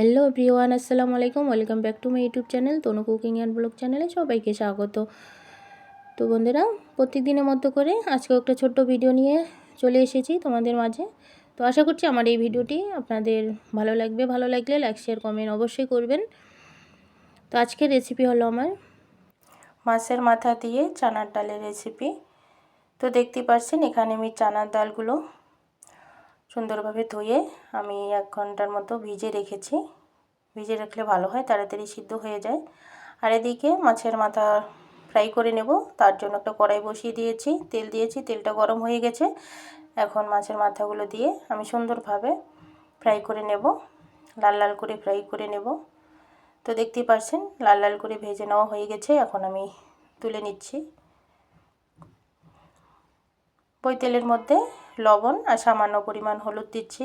Hello everyone আসসালামু আলাইকুম welcome back to my YouTube channel Tanu cooking and blog চ্যানেলে সবাইকে স্বাগত। তো বন্ধুরা প্রত্যেক দিনের মতো করে আজকে একটা ছোট্ট ভিডিও নিয়ে চলে এসেছি তোমাদের মাঝে। তো আশা করছি আমার এই ভিডিওটি আপনাদের ভালো লাগবে। ভালো লাগলে লাইক শেয়ার কমেন্ট অবশ্যই করবেন। তো আজকের রেসিপি হলো আমার মাছের মাথা দিয়ে চানার ডালের রেসিপি তো দেখতে পাচ্ছেন এখানে আমি চানার ডালগুলো সুন্দরভাবে ধুয়ে আমি এক ঘণ্টার মতো ভিজে রেখেছি। ভিজে রাখলে ভালো হয়, তাড়াতাড়ি সিদ্ধ হয়ে যায়। আর এদিকে মাছের মাথা ফ্রাই করে নেব, তার জন্য একটা কড়াই বসিয়ে দিয়েছি, তেল দিয়েছি, তেলটা গরম হয়ে গেছে। এখন মাছের মাথাগুলো দিয়ে আমি সুন্দরভাবে ফ্রাই করে নেব, লাল লাল করে ফ্রাই করে নেব। তো দেখতেই পাচ্ছেন লাল লাল করে ভেজে নেওয়া হয়ে গেছে, এখন আমি তুলে নিচ্ছি। ওই তেলের মধ্যে লবণ আর সামান্য পরিমাণ হলুদ দিচ্ছি।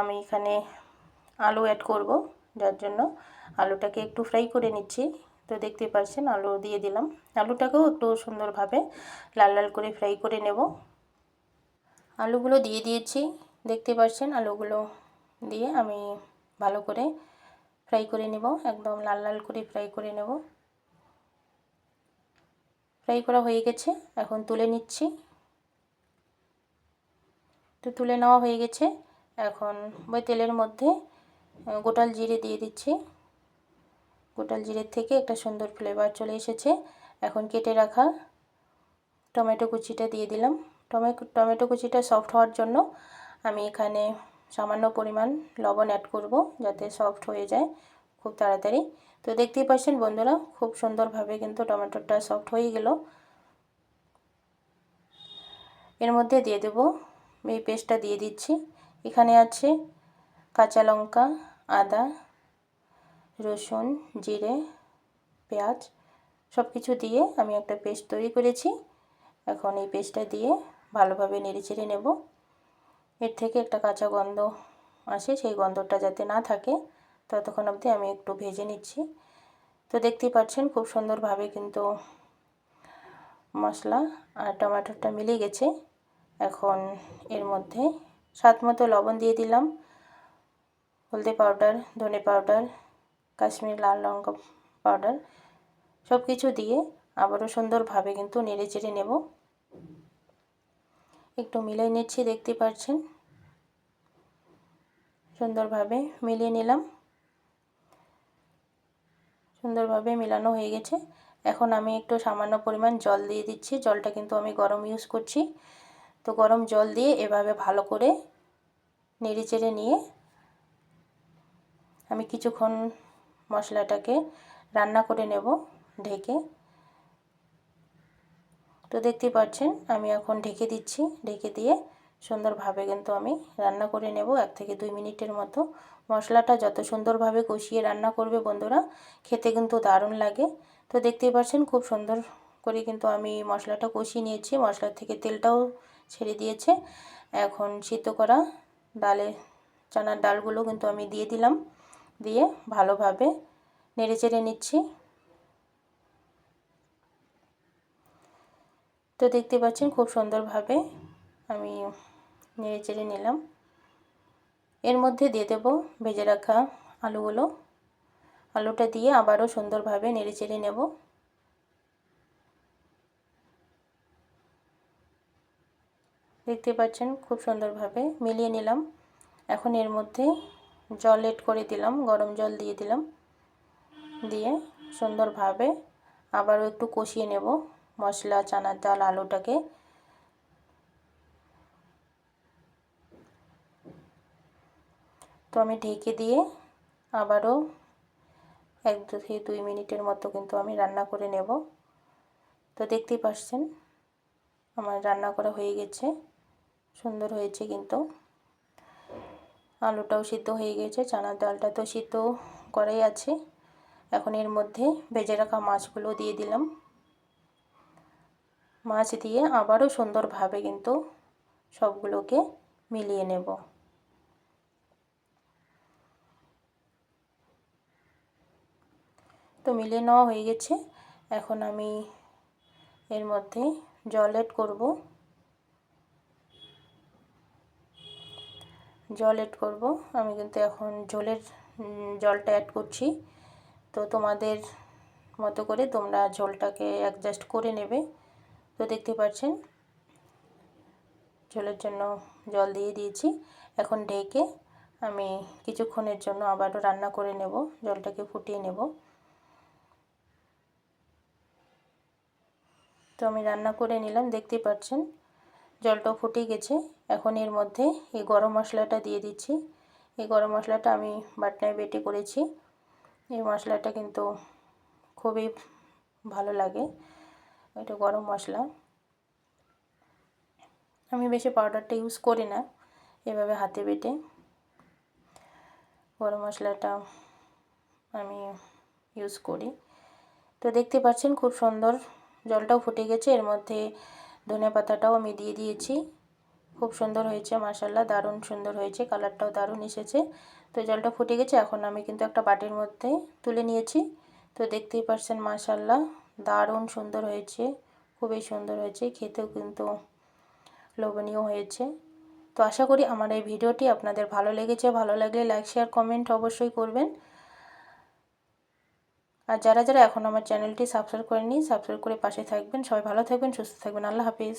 আমি এখানে আলু অ্যাড করব, যার জন্য আলুটাকে একটু ফ্রাই করে নিচ্ছি। তো দেখতে পাচ্ছেন, আলু দিয়ে দিলাম। আলুটাকেও একটু সুন্দরভাবে লাল লাল করে ফ্রাই করে নেব। আলুগুলো দিয়ে দিয়েছি। দেখতে পাচ্ছেন, আলুগুলো দিয়ে আমি ভালো করে ফ্রাই করে নেব। একদম লাল লাল করে ফ্রাই করে নেব। ফ্রাই করা হয়ে গেছে, এখন তুলে নিচ্ছি। তো তুলে নেওয়া হয়ে গেছে। এখন ওই তেলের মধ্যে গোটাল জিরে দিয়ে দিচ্ছি। গোটাল জিরের থেকে একটা সুন্দর ফ্লেভার চলে এসেছে। এখন কেটে রাখা টমেটো কুচিটা দিয়ে দিলাম। টমেটো টমেটো কুচিটা সফট হওয়ার জন্য আমি এখানে সামান্য পরিমাণ লবণ অ্যাড করব যাতে সফট হয়ে যায় খুব তাড়াতাড়ি। তো দেখতেই পাচ্ছেন বন্ধুরা, খুব সুন্দরভাবে কিন্তু টমেটোটা সফট হয়ে গেল। এর মধ্যে দিয়ে দেবো এই পেস্টটা দিয়ে দিচ্ছি। এখানে আছে কাঁচা লঙ্কা, আদা, রসুন, জিরে, পেঁয়াজ সব কিছু দিয়ে আমি একটা পেস্ট তৈরি করেছি। এখন এই পেস্টটা দিয়ে ভালোভাবে নেড়েচেড়ে নেব। এর থেকে একটা কাঁচা গন্ধ আসে, সেই গন্ধটা যাতে না থাকে, ততক্ষণ অবধি আমি একটু ভেজে নিচ্ছি। তো দেখতেই পাচ্ছেন খুব সুন্দরভাবে কিন্তু মশলা আর টমেটোটা মিলে গেছে। এখন এর মধ্যে স্বাদ মতো লবণ দিয়ে দিলাম। হলদি পাউডার ধনে পাউডার কাশ্মীর লাল লঙ্কা পাউডার সব কিছু দিয়ে আবারও সুন্দরভাবে কিন্তু নেড়ে চেড়ে নেব। একটু মিলাই নিচ্ছি, দেখতে পাচ্ছেন? সুন্দরভাবে মিলিয়ে নিলাম। সুন্দরভাবে মিলানো হয়ে গেছে। এখন আমি একটু সামান্য পরিমাণ জল দিয়ে দিচ্ছি। জলটা কিন্তু আমি গরম ইউজ করছি। তো গরম জল দিয়ে এভাবে ভালো করে নেড়ে চেড়ে নিয়ে আমি কিছুক্ষণ মশলাটাকে রান্না করে নেব ঢেকে। তো দেখতে পাচ্ছেন, আমি এখন ঢেকে দিচ্ছি। ঢেকে দিয়ে সুন্দরভাবে কিন্তু আমি রান্না করে নেব। এক থেকে দুই মিনিটের মতো মশলাটা যত সুন্দরভাবে কষিয়ে রান্না করবে বন্ধুরা, খেতে কিন্তু দারুণ লাগে। তো দেখতেই পাচ্ছেন, খুব সুন্দর করে কিন্তু আমি মশলাটা কষিয়ে নিয়েছি। মশলার থেকে তেলটাও ছেড়ে দিয়েছে। এখন সিদ্ধ করা ডালে, চানার ডালগুলো কিন্তু আমি দিয়ে দিলাম। দিয়ে ভালোভাবে নেড়ে চেড়ে নিচ্ছি। তো দেখতে পাচ্ছেন খুব সুন্দরভাবে আমি নেড়ে চেড়ে নিলাম। এর মধ্যে দিয়ে দেব ভেজে রাখা আলুগুলো। আলুটা দিয়ে আবারও সুন্দরভাবে নেড়ে চেড়ে নেব। দেখতে পাচ্ছেন, খুব সুন্দরভাবে মিলিয়ে নিলাম। এখন এর মধ্যে জল এড করে দিলাম, গরম জল দিয়ে দিলাম। দিয়ে সুন্দরভাবে আবারও একটু কষিয়ে নেব মশলা, চানার ডাল, আলুটাকে। তো আমি ঢেকে দিয়ে আবারও এক দু থেকে দুই মিনিটের মতো কিন্তু আমি রান্না করে নেব। তো দেখতেই পাচ্ছেন, আমার রান্না করা হয়ে গেছে। সুন্দর হয়েছে কিন্তু। আলুটাও সিদ্ধ হয়ে গেছে, চানার ডালটা তো সিদ্ধ করাই আছে। এখন এর মধ্যে ভেজে রাখা মাছগুলো দিয়ে দিলাম। মাছ দিয়ে আবারও সুন্দরভাবে কিন্তু সবগুলোকে মিলিয়ে নেব। তো মিলিয়ে নেওয়া হয়ে গেছে। এখন আমি এর মধ্যে জল এড করব। জল এড করব। আমি কিন্তু এখন ঝোলের জলটা অ্যাড করছি। তো তোমাদের মতো করে তোমরা ঝোলটাকে অ্যাডজাস্ট করে নেবে। তো দেখতে পাচ্ছেন ঝোলের জন্য জল দিয়ে দিয়েছি। এখন ঢেকে আমি কিছুক্ষণের জন্য আবারও রান্না করে নেব, জলটাকে ফুটিয়ে নেব। তো আমি রান্না করে নিলাম, দেখতে পাচ্ছেন। জলটাও ফুটে গেছে। এখন এর মধ্যে এই গরম মশলাটা দিয়ে দিচ্ছি। এই গরম মশলাটা আমি বাটনায় বেটে করেছি। এই মশলাটা কিন্তু খুবই ভালো লাগে। এটা গরম মশলা। আমি বেশি পাউডারটা ইউজ করি না, এভাবে হাতে বেটে। গরম মশলাটা আমি ইউজ করি। তো দেখতে পাচ্ছেন খুব সুন্দর জলটাও ফুটে গেছে। এর মধ্যে ধনে পাতাটাও আমি দিয়ে দিয়েছি। খুব সুন্দর হয়েছে মাসাল্লাহ দারুণ সুন্দর হয়েছে, কালারটাও দারুণ এসেছে। তো জলটা ফুটে গেছে, এখন আমি কিন্তু একটা বাটির মধ্যে তুলে নিয়েছি। তো দেখতেই পারছেন মাসাল্লাহ দারুণ সুন্দর হয়েছে, খুবই সুন্দর হয়েছে, খেতেও কিন্তু লোভনীয় হয়েছে। তো আশা করি আমার এই ভিডিওটি আপনাদের ভালো লেগেছে, ভালো লাগলে লাইক, শেয়ার, কমেন্ট অবশ্যই করবেন। আর যারা যারা এখন আমার চ্যানেলটি সাবস্ক্রাইব করেনি সাবস্ক্রাইব করে পাশে থাকবেন। সবাই ভালো থাকবেন, সুস্থ থাকবেন। আল্লাহ হাফিজ।